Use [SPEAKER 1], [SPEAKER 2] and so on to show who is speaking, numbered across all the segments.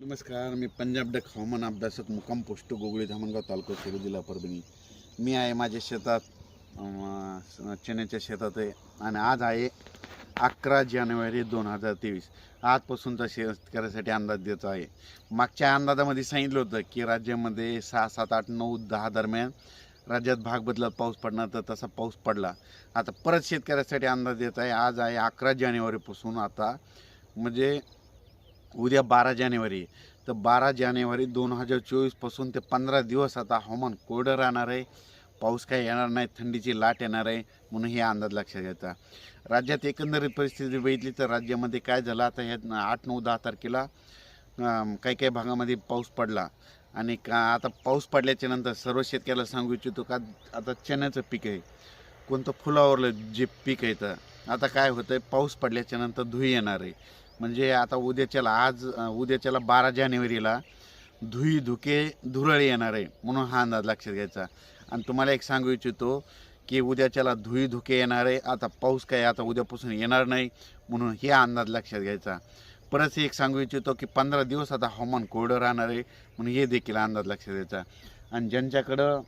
[SPEAKER 1] नमस्कार मी पंजाब डक हवामान अभ्यासक मुक्काम पोस्ट गोगळी धामणगाव तालुका सेलू जिल्हा परभणी. मी आहे माझ्या शेतात स- चण्याच्या शेतात आहे आणि आज आहे अकरा जानेवारी दोन हजार तेवीस. आजपासूनचा शेतकऱ्यासाठी अंदाज द्यायचा आहे. मागच्या अंदाजामध्ये सांगितलं होतं की राज्यामध्ये सहा सात आठ नऊ दहा दरम्यान राज्यात भाग बदलत पाऊस पडणार तर तसा पाऊस पडला. आता परत शेतकऱ्यासाठी अंदाज देत आहे. आज आहे अकरा जानेवारीपासून आता म्हणजे उद्या बारा जानेवारी तर बारा जानेवारी दोन हजार चोवीसपासून ते पंधरा दिवस आता हवामान कोरडं राहणार आहे. पाऊस काही येणार नाही थंडीची लाट येणार आहे म्हणून हे अंदाज लक्षात घ्यायचा राज्यात एकंदरीत परिस्थिती बघितली तर राज्यामध्ये काय झालं? आता ह्यात आठ नऊ दहा तारखेला काही काही भागामध्ये पाऊस पडला. आणि का आता पाऊस पडल्याच्या नंतर सर्व शेतकऱ्याला सांगू इच्छितो का आता चण्याचं पीक आहे. कोणतं फुलावरलं जे पीक आहे तर आता काय होतं आहे पाऊस पडल्याच्या नंतर धुई येणार आहे. म्हणजे आता उद्याच्याला आज उद्याच्याला बारा जानेवारीला धुई धुके धुरळ येणार आहे म्हणून हा अंदाज लक्षात घ्यायचा. आणि तुम्हाला एक सांगू इच्छितो की उद्याच्याला धुई धुके येणार आहे आता पाऊस काय आता उद्यापासून येणार नाही म्हणून हे अंदाज लक्षात घ्यायचा. परत एक सांगू इच्छितो की पंधरा दिवस आता हवामान कोरडं राहणार आहे म्हणून हे देखील अंदाज लक्षात घ्यायचा. आणि ज्यांच्याकडं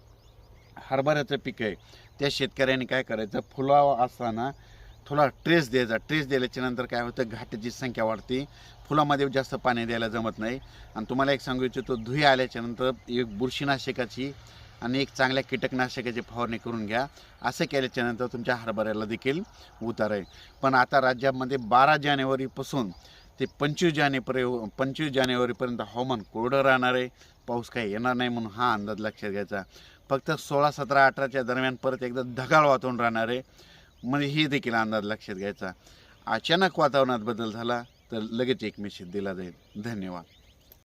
[SPEAKER 1] हरभऱ्याचं पीक आहे त्या शेतकऱ्यांनी काय करायचं फुलावा असताना थोडा ट्रेस द्यायचा ट्रेस दिल्याच्या नंतर काय होतं घाटाची संख्या वाढते. फुलामध्ये जास्त पाणी द्यायला जमत नाही. आणि तुम्हाला एक सांगू इच्छितो धुई आल्याच्यानंतर एक बुरशीनाशकाची आणि एक चांगल्या कीटकनाशकाची फवारणी करून घ्या. असं केल्याच्यानंतर तुमच्या हरभऱ्याला देखील उतार आहे पण आता राज्यामध्ये बारा जानेवारीपासून ते पंचवीस जानेपर्यंत पंचवीस जानेवारीपर्यंत हवामान कोरडं राहणार आहे. पाऊस काही येणार नाही म्हणून हा अंदाज लक्षात घ्यायचा. फक्त सोळा सतरा अठराच्या दरम्यान परत एकदा ढगाळ वातावरण राहणार आहे. म्हणजे हे देखील अंदाज लक्षात घ्यायचा. अचानक वातावरणात बदल झाला तर लगेच एक मेसेज दिला जाईल. धन्यवाद.